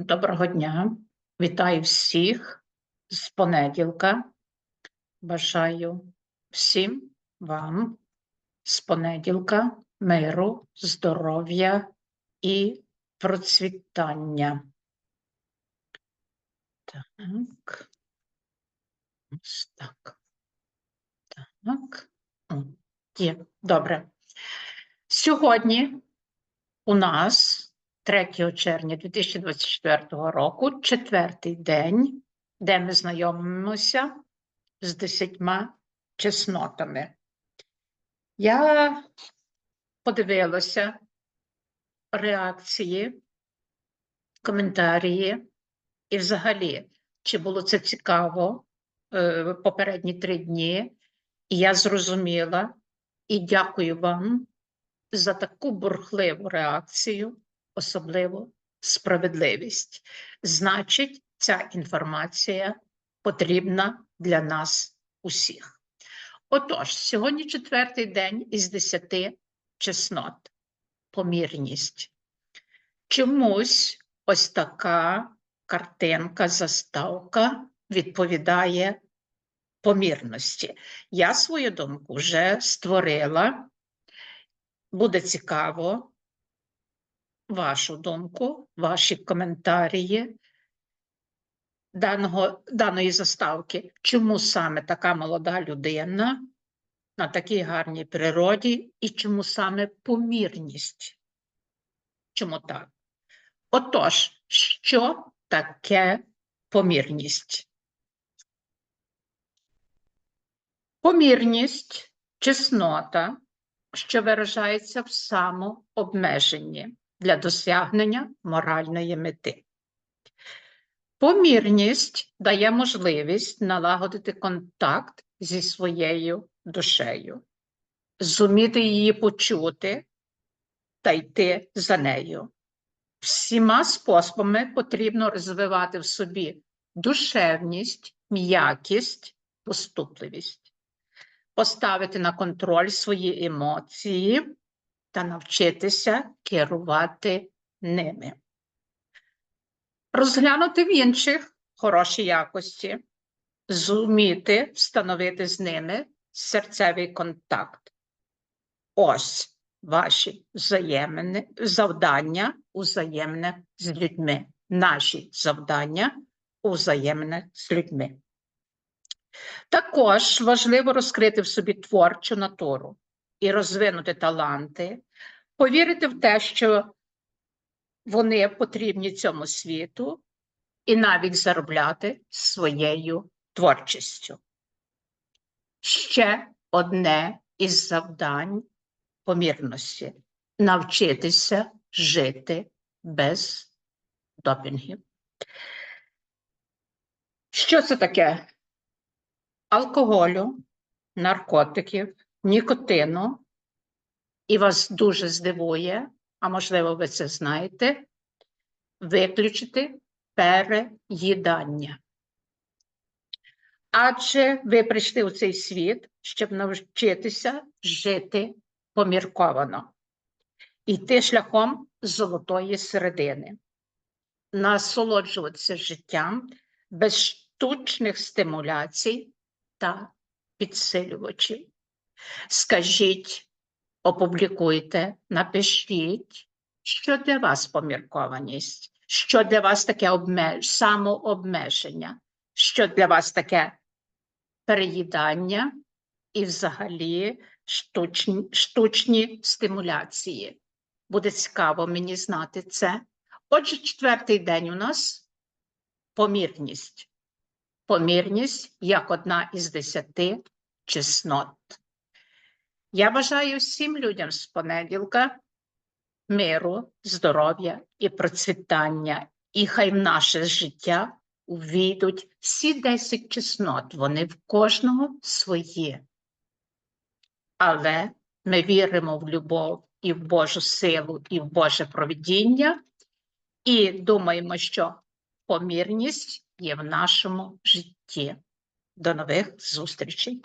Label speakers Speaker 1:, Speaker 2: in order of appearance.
Speaker 1: Доброго дня. Вітаю всіх з понеділка. Бажаю всім вам з понеділка миру, здоров'я і процвітання. Так. Ось так. Так. Є. Добре. Сьогодні у нас 3 червня 2024 року, четвертий день, де ми знайомимося з десятьма чеснотами. Я подивилася реакції, коментарі і взагалі, чи було це цікаво е, попередні три дні. І я зрозуміла і дякую вам за таку бурхливу реакцію, особливо справедливість. Значить, ця інформація потрібна для нас усіх. Отож, сьогодні четвертий день із десяти чеснот. Помірність. Чомусь ось така картинка, заставка відповідає помірності. Я свою думку вже створила. Буде цікаво вашу думку, ваші коментарі даного, даної заставки. Чому саме така молода людина на такій гарній природі і чому саме помірність? Чому так? Отож, що таке помірність? Помірність чеснота, що виражається в самообмеженні для досягнення моральної мети. Помірність дає можливість налагодити контакт зі своєю душею, зуміти її почути та йти за нею. Всіма способами потрібно розвивати в собі душевність, м'якість, поступливість, поставити на контроль свої емоції та навчитися керувати ними. Розглянути в інших хороші якості, зуміти встановити з ними серцевий контакт. Ось ваші взаємне, завдання взаємне з людьми. Наші завдання взаємне з людьми. Також важливо розкрити в собі творчу натуру і розвинути таланти, повірити в те, що вони потрібні цьому світу, і навіть заробляти своєю творчістю. Ще одне із завдань помірності навчитися жити без допінгів. Що це таке? Алкоголю, наркотиків, нікотину, і вас дуже здивує, а можливо, ви це знаєте, виключити переїдання. Адже ви прийшли у цей світ, щоб навчитися жити помірковано, йти шляхом золотої середини, насолоджуватися життям без штучних стимуляцій та підсилювачів. Скажіть, опублікуйте, напишіть, що для вас поміркованість, що для вас таке обмеж... самообмеження, що для вас таке переїдання і взагалі штучні, штучні стимуляції. Буде цікаво мені знати це. Отже, четвертий день у нас помірність. Помірність як одна із десяти чеснот. Я бажаю всім людям з понеділка миру, здоров'я і процвітання, і хай в наше життя увійдуть всі 10 чеснот, вони в кожного свої. Але ми віримо в любов і в Божу силу, і в Боже провидіння, і думаємо, що помірність є в нашому житті. До нових зустрічей!